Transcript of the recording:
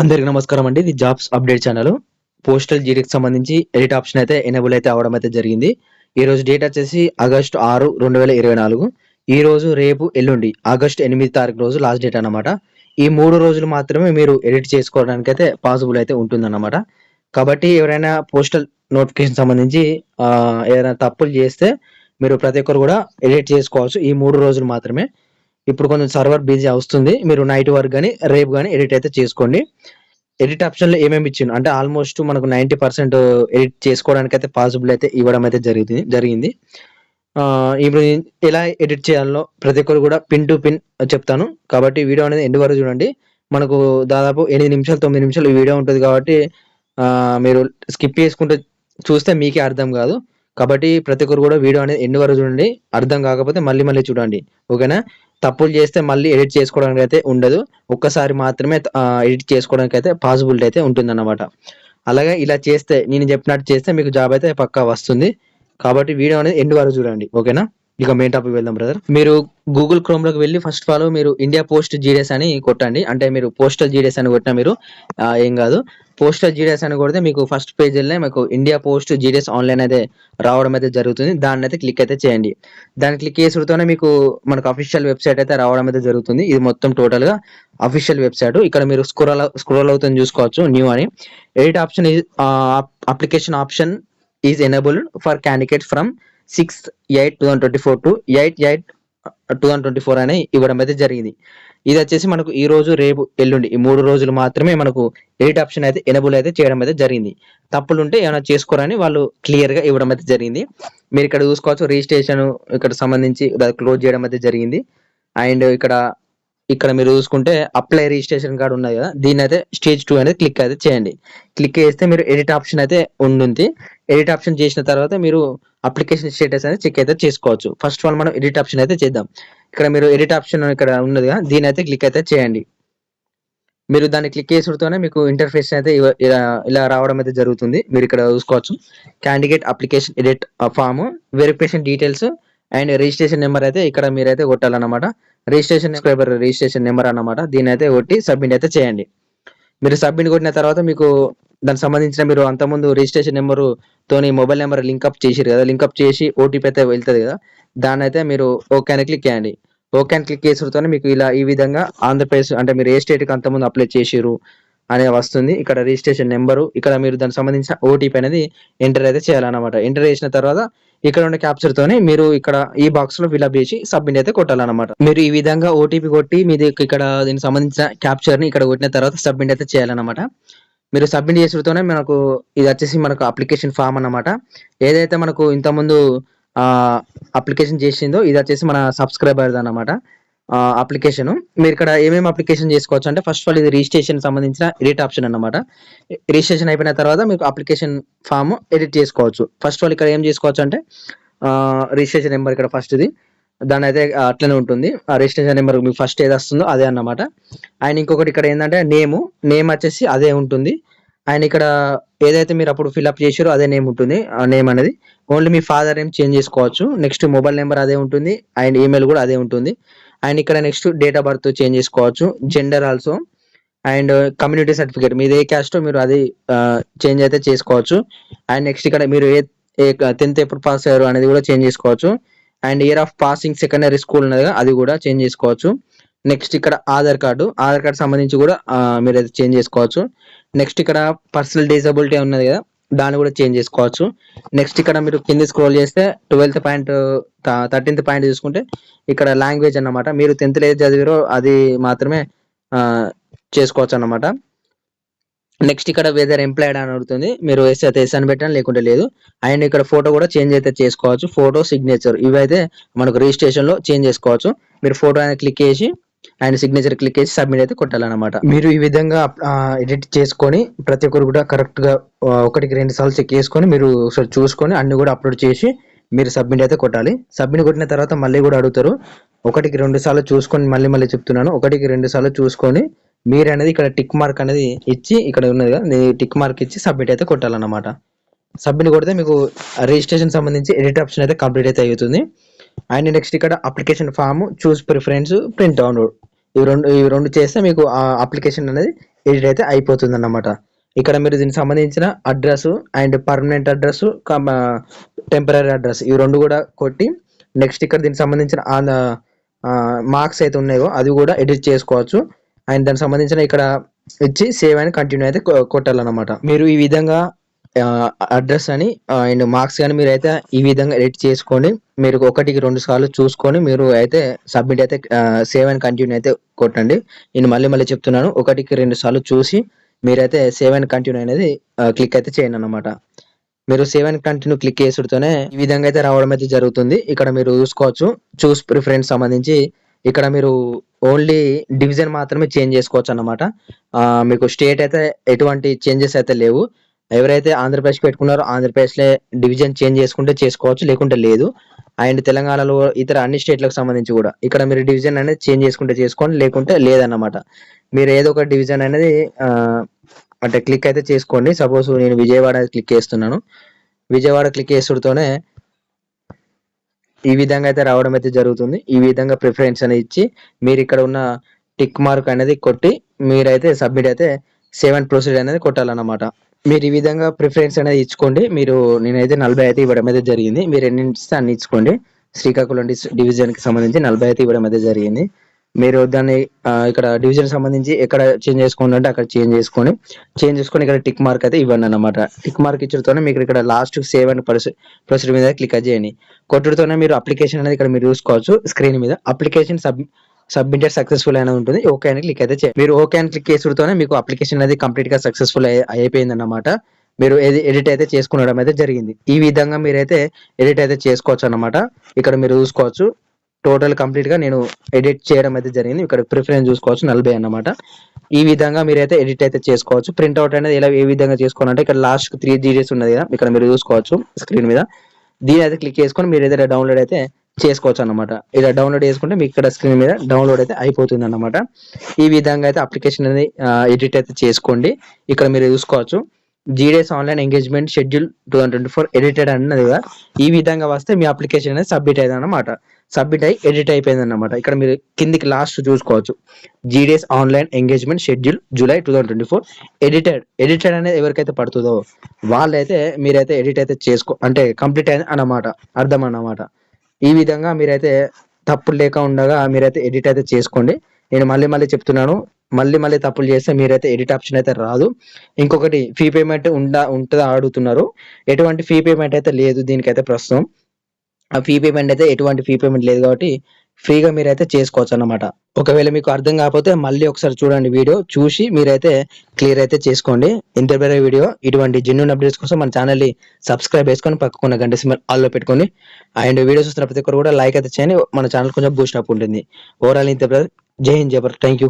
అందరికి నమస్కారం అండి. ఇది జాబ్స్ అప్డేట్ ఛానల్. పోస్టల్ జీడీకి సంబంధించి ఎడిట్ ఆప్షన్ అయితే ఎనేబుల్ అయితే అవడం అయితే జరిగింది. ఈ రోజు డేట్ వచ్చేసి ఆగస్ట్ ఆరు రెండు వేల ఇరవై నాలుగు. ఈ రోజు రేపు ఎల్లుండి ఆగస్ట్ ఎనిమిది తారీఖు రోజు లాస్ట్ డేట్ అన్నమాట. ఈ మూడు రోజులు మాత్రమే మీరు ఎడిట్ చేసుకోవడానికి అయితే పాసిబుల్ అయితే ఉంటుందన్నమాట. కాబట్టి ఎవరైనా పోస్టల్ నోటిఫికేషన్ సంబంధించి ఏదైనా తప్పులు చేస్తే మీరు ప్రతి ఒక్కరు కూడా ఎడిట్ చేసుకోవచ్చు ఈ మూడు రోజులు మాత్రమే. ఇప్పుడు కొంచెం సర్వర్ బిజీ వస్తుంది మీరు నైట్ వరకు కానీ రేపు కానీ ఎడిట్ అయితే చేసుకోండి. ఎడిట్ ఆప్షన్లో ఏమేమి ఇచ్చిండు? అంటే ఆల్మోస్ట్ మనకు నైంటీ పర్సెంట్ ఎడిట్ చేసుకోవడానికి అయితే పాసిబుల్ అయితే ఇవ్వడం అయితే జరిగింది. జరిగింది. ఇప్పుడు ఎలా ఎడిట్ చేయాలో ప్రతి ఒక్కరు కూడా పిన్ టు పిన్ చెప్తాను. కాబట్టి వీడియో అనేది ఎండ్ వరకు చూడండి. మనకు దాదాపు ఎనిమిది నిమిషాలు తొమ్మిది నిమిషాలు ఈ వీడియో ఉంటుంది కాబట్టి మీరు స్కిప్ చేసుకుంటే చూస్తే మీకే అర్థం కాదు. కాబట్టి ప్రతి ఒక్కరు కూడా వీడియో అనేది ఎండ్ వరకు చూడండి. అర్థం కాకపోతే మళ్ళీ మళ్ళీ చూడండి. ఓకేనా? తప్పులు చేస్తే మళ్ళీ ఎడిట్ చేసుకోవడానికి అయితే ఉండదు. ఒక్కసారి మాత్రమే ఎడిట్ చేసుకోవడానికి అయితే పాసిబిలిటీ అయితే ఉంటుందన్నమాట. అలాగే ఇలా చేస్తే నేను చెప్పినట్టు చేస్తే మీకు జాబ్ అయితే పక్కా వస్తుంది. కాబట్టి వీడియో అనేది ఎండ్ వరకు చూడండి. ఓకేనా? ఇక మెయిన్ టాపిక్ వెళ్దాం బ్రదర్ మీరు గూగుల్ క్రోమ్లోకి వెళ్ళి ఫస్ట్ ఆఫ్ ఆల్ మీరు ఇండియా పోస్ట్ జీడిఎస్ అని కొట్టండి. అంటే మీరు పోస్టల్ జీడిఎస్ అని కొట్టినా మీరు ఏం కాదు. పోస్టల్ జీడిఎస్ అని కొడితే మీకు ఫస్ట్ పేజీలోనే మీకు ఇండియా పోస్ట్ జీడిఎస్ ఆన్లైన్ అయితే రావడం అయితే జరుగుతుంది. దాన్ని అయితే క్లిక్ అయితే చేయండి. దాన్ని క్లిక్ చేసుడుతోనే మీకు మనకు అఫీషియల్ వెబ్సైట్ అయితే రావడం అయితే జరుగుతుంది. ఇది మొత్తం టోటల్గా అఫీషియల్ వెబ్సైట్ ఇక్కడ మీరు స్క్రోల్ స్క్రోల్ అవుతుంది చూసుకోవచ్చు న్యూ అని. Edit option application option is enabled for candidate from six eight two thousand twenty four to eight eight two thousand twenty four అని ఇవ్వడం అయితే జరిగింది. ఇది వచ్చేసి మనకు ఈ రోజు రేపు ఎల్లుండి ఈ మూడు రోజులు మాత్రమే మనకు ఎడిట్ ఆప్షన్ అయితే ఎనబుల్ అయితే చేయడం అయితే జరిగింది. తప్పులు ఉంటే ఏమైనా చేసుకోరని వాళ్ళు క్లియర్గా ఇవ్వడం అయితే జరిగింది. మీరు ఇక్కడ చూసుకోవచ్చు రిజిస్ట్రేషన్ ఇక్కడ సంబంధించి క్లోజ్ చేయడం అయితే జరిగింది. అండ్ ఇక్కడ ఇక్కడ మీరు చూసుకుంటే అప్లై రిజిస్ట్రేషన్ కార్డు ఉన్నది కదా దీన్ని అయితే స్టేజ్ టూ అనేది క్లిక్ అయితే చేయండి. క్లిక్ చేస్తే మీరు ఎడిట్ ఆప్షన్ అయితే ఉంటుంది ఎడిట్ ఆప్షన్ చేసిన తర్వాత మీరు అప్లికేషన్ స్టేటస్ అనేది చెక్ అయితే చేసుకోవచ్చు. ఫస్ట్ వన్ మనం ఎడిట్ ఆప్షన్ అయితే చేద్దాం. ఇక్కడ మీరు ఎడిట్ ఆప్షన్ ఇక్కడ ఉన్నదిగా దీని అయితే క్లిక్ అయితే చేయండి. మీరు దాన్ని క్లిక్ చేసుడుతోనే మీకు ఇంటర్ఫేస్ అయితే ఇలా ఇలా రావడం అయితే జరుగుతుంది. మీరు ఇక్కడ చూసుకోవచ్చు. Candidate application edit form verification details and registration number అయితే ఇక్కడ మీరైతే కొట్టాలన్నమాట. రిజిస్ట్రేషన్ సబ్స్క్రైబర్ రిజిస్ట్రేషన్ నెంబర్ అన్నమాట. దీని అయితే కొట్టి సబ్మిట్ అయితే చేయండి. మీరు సబ్మిట్ కొట్టిన తర్వాత మీకు దానికి సంబంధించిన మీరు అంతకుముందు రిజిస్ట్రేషన్ నెంబర్ తోని మొబైల్ నెంబర్ లింక్అప్ చేసారు కదా లింక్అప్ చేసి ఓటీపీ అయితే వెళ్తుంది కదా దాన్ని అయితే మీరు ఓకే అని క్లిక్ చేయండి. ఓకే అని క్లిక్ చేసుడుతోనే మీకు ఇలా ఈ విధంగా ఆంధ్రప్రదేశ్ అంటే మీరు ఏ స్టేట్కి అంతకుముందు అప్లై చేసిరు అనేది వస్తుంది. ఇక్కడ రిజిస్ట్రేషన్ నెంబరు ఇక్కడ మీరు దానికి సంబంధించిన ఓటీపీ అనేది ఎంటర్ అయితే చేయాలన్నమాట. ఎంటర్ చేసిన తర్వాత ఇక్కడ ఉన్న క్యాప్చర్ తోనే మీరు ఇక్కడ ఈ బాక్స్లో ఫిల్అప్ చేసి సబ్మిట్ అయితే కొట్టాలన్నమాట. మీరు ఈ విధంగా ఓటీపీ కొట్టి మీది ఇక్కడ దీనికి సంబంధించిన క్యాప్చర్ని ఇక్కడ కొట్టిన తర్వాత సబ్మిట్ అయితే చేయాలన్నమాట. మీరు సబ్మిట్ చేసుడుతోనే మనకు ఇది వచ్చేసి మనకు అప్లికేషన్ ఫామ్ అన్నమాట. ఏదైతే మనకు ఇంతకుముందు అప్లికేషన్ చేసిందో ఇది వచ్చేసి మన సబ్స్క్రైబర్ది అనమాట అప్లికేషన్ మీరు ఇక్కడ ఏమేమి అప్లికేషన్ చేసుకోవచ్చు అంటే ఫస్ట్ ఆఫ్ ఆల్ ఇది రిజిస్ట్రేషన్ సంబంధించిన ఎడిట్ ఆప్షన్ అన్నమాట. రిజిస్ట్రేషన్ అయిపోయిన తర్వాత మీకు అప్లికేషన్ ఫామ్ ఎడిట్ చేసుకోవచ్చు. ఫస్ట్ ఆల్ ఇక్కడ ఏం చేసుకోవచ్చు అంటే రిజిస్ట్రేషన్ నెంబర్ ఇక్కడ ఫస్ట్ ఇది. దాని అయితే అట్లనే ఉంటుంది. ఆ రిజిస్ట్రేషన్ నెంబర్ మీకు ఫస్ట్ ఏది వస్తుందో అదే అన్నమాట. అండ్ ఇంకొకటి ఇక్కడ ఏంటంటే నేము నేమ్ వచ్చేసి అదే ఉంటుంది. అండ్ ఇక్కడ ఏదైతే మీరు అప్పుడు ఫిల్అప్ చేసారో అదే నేమ్ ఉంటుంది. ఆ నేమ్ అనేది. ఓన్లీ మీ ఫాదర్ నేమ్ చేంజ్ చేసుకోవచ్చు. నెక్స్ట్ మొబైల్ నెంబర్ అదే ఉంటుంది. అండ్ ఈమెయిల్ కూడా అదే ఉంటుంది. అండ్ ఇక్కడ next date of birth change చేసుకోవచ్చు. Gender also and community certificate మీది ఏ క్యాస్ట్ మీరు అది చేంజ్ అయితే చేసుకోవచ్చు. అండ్ నెక్స్ట్ ఇక్కడ మీరు ఏ టెన్త్ ఎప్పుడు పాస్ అయ్యారు అనేది కూడా చేంజ్ చేసుకోవచ్చు. And year of passing secondary school ఉన్నది కదా, అది కూడా చేంజ్ చేసుకోవచ్చు. నెక్స్ట్ ఇక్కడ ఆధార్ కార్డు ఆధార్ కార్డు సంబంధించి కూడా మీరు అయితే చేంజ్ చేసుకోవచ్చు. నెక్స్ట్ ఇక్కడ పర్సనల్ డిజబిలిటీ ఉన్నది కదా దాన్ని కూడా చేంజ్ చేసుకోవచ్చు. నెక్స్ట్ ఇక్కడ మీరు కింద స్క్రోల్ చేస్తే ట్వెల్త్ పాయింట్ థర్టీన్త్ పాయింట్ చూసుకుంటే ఇక్కడ లాంగ్వేజ్ అన్నమాట. మీరు టెన్త్ ఏది చదివారో అది మాత్రమే చేసుకోవచ్చు అన్నమాట. నెక్స్ట్ ఇక్కడ వెదర్ ఎంప్లాయిడ్ అని అడుగుతుంది. మీరు ఎస్ అయితే ఎస్ అని పెట్టండి లేకుంటే లేదు. అండ్ ఇక్కడ ఫోటో కూడా చేంజ్ అయితే చేసుకోవచ్చు. ఫోటో సిగ్నేచర్ ఇవైతే మనకు రిజిస్ట్రేషన్లో చేంజ్ చేసుకోవచ్చు. మీరు ఫోటో అనేది క్లిక్ చేసి అండ్ సిగ్నేచర్ క్లిక్ చేసి సబ్మిట్ అయితే కొట్టాలన్నమాట. మీరు ఈ విధంగా ఎడిట్ చేసుకొని ప్రతి ఒక్కరు కూడా కరెక్ట్గా ఒకటికి రెండు సార్లు చెక్ చేసుకొని మీరు ఒకసారి చూసుకొని అన్ని కూడా అప్లోడ్ చేసి మీరు సబ్మిట్ అయితే కొట్టాలి. సబ్మిట్ కొట్టిన తర్వాత మళ్ళీ కూడా అడుగుతారు. ఒకటికి రెండు సార్లు చూసుకొని మళ్ళీ మళ్ళీ చెప్తున్నాను. ఒకటికి రెండు సార్లు చూసుకొని మీరు అనేది ఇక్కడ టిక్ మార్క్ అనేది ఇచ్చి ఇక్కడ ఉన్నది కదా టిక్ మార్క్ ఇచ్చి సబ్మిట్ అయితే కొట్టాలన్నమాట. సబ్మిట్ కొడితే మీకు రిజిస్ట్రేషన్ సంబంధించి ఎడిట్ ఆప్షన్ అయితే కంప్లీట్ అయితే అవుతుంది. అండ్ నెక్స్ట్ ఇక్కడ application form choose preference print download ఇవి రెండు ఇవి రెండు చేస్తే మీకు ఆ అప్లికేషన్ అనేది ఎడిట్ అయితే అయిపోతుంది అన్నమాట ఇక్కడ మీరు దీనికి సంబంధించిన address and permanent address temporary address ఈ రెండు కూడా కొట్టి నెక్స్ట్ ఇక్కడ దీనికి సంబంధించిన మార్క్స్ అయితే ఉన్నాయో అది కూడా ఎడిట్ చేసుకోవచ్చు. అండ్ దానికి సంబంధించిన ఇక్కడ ఇచ్చి సేవ్ అని కంటిన్యూ అయితే కొ- కొట్టాలన్నమాట. మీరు ఈ విధంగా అడ్రస్ అని అండ్ మార్క్స్ కానీ మీరు అయితే ఈ విధంగా ఎడిట్ చేసుకొని మీరు ఒకటికి రెండు సార్లు చూసుకొని మీరు అయితే సబ్మిట్ అయితే సేవ్ అని కంటిన్యూ అయితే కొట్టండి. నేను మళ్ళీ మళ్ళీ చెప్తున్నాను ఒకటికి రెండు సార్లు చూసి మీరైతే సేవ్ అండ్ కంటిన్యూ అనేది క్లిక్ అయితే చేయండి అన్నమాట. మీరు సేవ్ అండ్ కంటిన్యూ క్లిక్ చేసుడుతోనే ఈ విధంగా అయితే రావడం అయితే జరుగుతుంది. ఇక్కడ మీరు చూసుకోవచ్చు చూస్ ప్రిఫరెన్స్ సంబంధించి ఇక్కడ మీరు ఓన్లీ డివిజన్ మాత్రమే చేంజ్ చేసుకోవచ్చు అన్నమాట మీకు స్టేట్ అయితే ఎటువంటి చేంజెస్ అయితే లేవు. ఎవరైతే ఆంధ్రప్రదేశ్ పెట్టుకున్నారో ఆంధ్రప్రదేశ్లో డివిజన్ చేంజ్ చేసుకుంటే చేసుకోవచ్చు లేకుంటే లేదు. అండ్ తెలంగాణలో ఇతర అన్ని స్టేట్లకు సంబంధించి కూడా. ఇక్కడ మీరు డివిజన్ అనేది చేంజ్ చేసుకుంటే చేసుకోండి లేకుంటే లేదన్నమాట. మీరు ఏదో ఒక డివిజన్ అనేది అంటే క్లిక్ అయితే చేసుకోండి. సపోజ్ నేను విజయవాడ క్లిక్ చేస్తున్నాను. విజయవాడ క్లిక్ చేసుడుతోనే ఈ విధంగా అయితే రావడం అయితే జరుగుతుంది. ఈ విధంగా ప్రిఫరెన్స్ అనేది ఇచ్చి మీరు ఇక్కడ ఉన్న టిక్ మార్క్ అనేది కొట్టి మీరైతే సబ్మిట్ అయితే సెవెన్ ప్రొసీడ్ అనేది కొట్టాలన్నమాట. మీరు ఈ విధంగా ప్రిఫరెన్స్ అనేది ఇచ్చుకోండి. మీరు నేనైతే నలభై అయితే ఇవ్వడం అయితే జరిగింది. మీరు ఎన్ని ఇస్తే అన్ని ఇచ్చుకోండి. శ్రీకాకుళం డిస్- సంబంధించి నలభై అయితే ఇవ్వడం అయితే జరిగింది. మీరు దాన్ని ఇక్కడ డివిజన్ సంబంధించి ఎక్కడ చేంజ్ చేసుకోండి అంటే అక్కడ చేంజ్ చేసుకొని చేంజ్ చేసుకొని ఇక్కడ టిక్ మార్క్ అయితే ఇవ్వండి అన్నమాట. టిక్ మార్క్ ఇచ్చడంతోనే మీకు ఇక్కడ లాస్ట్ సేవ్ అండ్ ప్రొసీడ్ మీద క్లిక్ చేయండి. కొట్టుడుతోనే మీరు అప్లికేషన్ అనేది ఇక్కడ మీరు చూసుకోవచ్చు. స్క్రీన్ మీద అప్లికేషన్ సబ్ సబ్మిటెడ్ సక్సెస్ఫుల్ అయినా ఉంటుంది. ఓకే అని క్లిక్ అయితే చేయండి. మీరు ఓకే అని క్లిక్ చేసుడుతోనే మీకు అప్లికేషన్ అనేది కంప్లీట్గా సక్సెస్ఫుల్ అయిపోయింది అన్నమాట మీరు ఎడిట్ అయితే చేసుకునడం అయితే జరిగింది. ఈ విధంగా మీరైతే ఎడిట్ అయితే చేసుకోవచ్చు అన్నమాట. ఇక్కడ మీరు చూసుకోవచ్చు. టోటల్ కంప్లీట్గా నేను ఎడిట్ చేయడం అయితే జరిగింది. ఇక్కడ ప్రిఫరెన్స్ చూసుకోవచ్చు నలభై అన్నమాట. ఈ విధంగా మీరైతే ఎడిట్ అయితే చేసుకోవచ్చు. ప్రింట్ అవుట్ అనేది ఎలా ఏ విధంగా చేసుకోవాలంటే ఇక్కడ లాస్ట్ త్రీ జీడీస్ ఉన్నది కదా ఇక్కడ మీరు చూసుకోవచ్చు స్క్రీన్ మీద. దీని అయితే క్లిక్ చేసుకొని మీరు ఏదైతే డౌన్లోడ్ అయితే చేసుకోవచ్చు అన్నమాట. ఇలా డౌన్లోడ్ చేసుకుంటే మీకు ఇక్కడ స్క్రీన్ మీద డౌన్లోడ్ అయితే అయిపోతుంది అన్నమాట. ఈ విధంగా అయితే అప్లికేషన్ అనేది ఎడిట్ అయితే చేసుకోండి. ఇక్కడ మీరు చూసుకోవచ్చు. GDS online engagement schedule two thousand twenty four edited అన్నది కదా. ఈ విధంగా వస్తే మీ అప్లికేషన్ అనేది సబ్మిట్ అయింది అనమాట సబ్మిట్ అయ్యి ఎడిట్ అయిపోయింది అనమాట ఇక్కడ మీరు కిందికి లాస్ట్ చూసుకోవచ్చు. GDS online engagement schedule July two thousand twenty four edited edited అనేది ఎవరికైతే పడుతుందో వాళ్ళైతే మీరైతే ఎడిట్ అయితే చేసుకో అంటే కంప్లీట్ అయింది అన్నమాట. అర్థం అన్నమాట. ఈ విధంగా మీరైతే తప్పులు లేక ఉండగా మీరైతే ఎడిట్ అయితే చేసుకోండి. నేను మళ్ళీ మళ్ళీ చెప్తున్నాను మళ్ళీ మళ్ళీ తప్పులు చేస్తే మీరైతే ఎడిట్ ఆప్షన్ అయితే రాదు. ఇంకొకటి ఫీ పేమెంట్ ఉందా ఉంటుందా అడుగుతున్నారు ఎటువంటి ఫీ పేమెంట్ అయితే లేదు దీనికైతే ప్రస్తుతం. ఆ ఫీ పేమెంట్ అయితే ఎటువంటి ఫీ పేమెంట్ లేదు కాబట్టి ఫ్రీగా మీరైతే చేసుకోవచ్చు అన్నమాట ఒకవేళ మీకు అర్థం కాకపోతే మళ్ళీ ఒకసారి చూడండి వీడియో చూసి మీరైతే క్లియర్ అయితే చేసుకోండి. ఇంటర్వ్యూ వీడియో ఇటువంటి జెన్యున్ అప్డేట్స్ కోసం మన ఛానల్ని సబ్స్క్రైబ్ చేసుకొని పక్కకున్న గంట సిమ్మల్ ఆల్లో పెట్టుకొని అండ్ వీడియోస్ చూస్తున్న ప్రతి ఒక్కరు కూడా లైక్ అయితే చేయండి. మన ఛానల్ కొంచెం బూస్ట్ అప్ ఉంటుంది. ఓవరాల్ ఇంత జై హింద్ జబర్ థ్యాంక్ యూ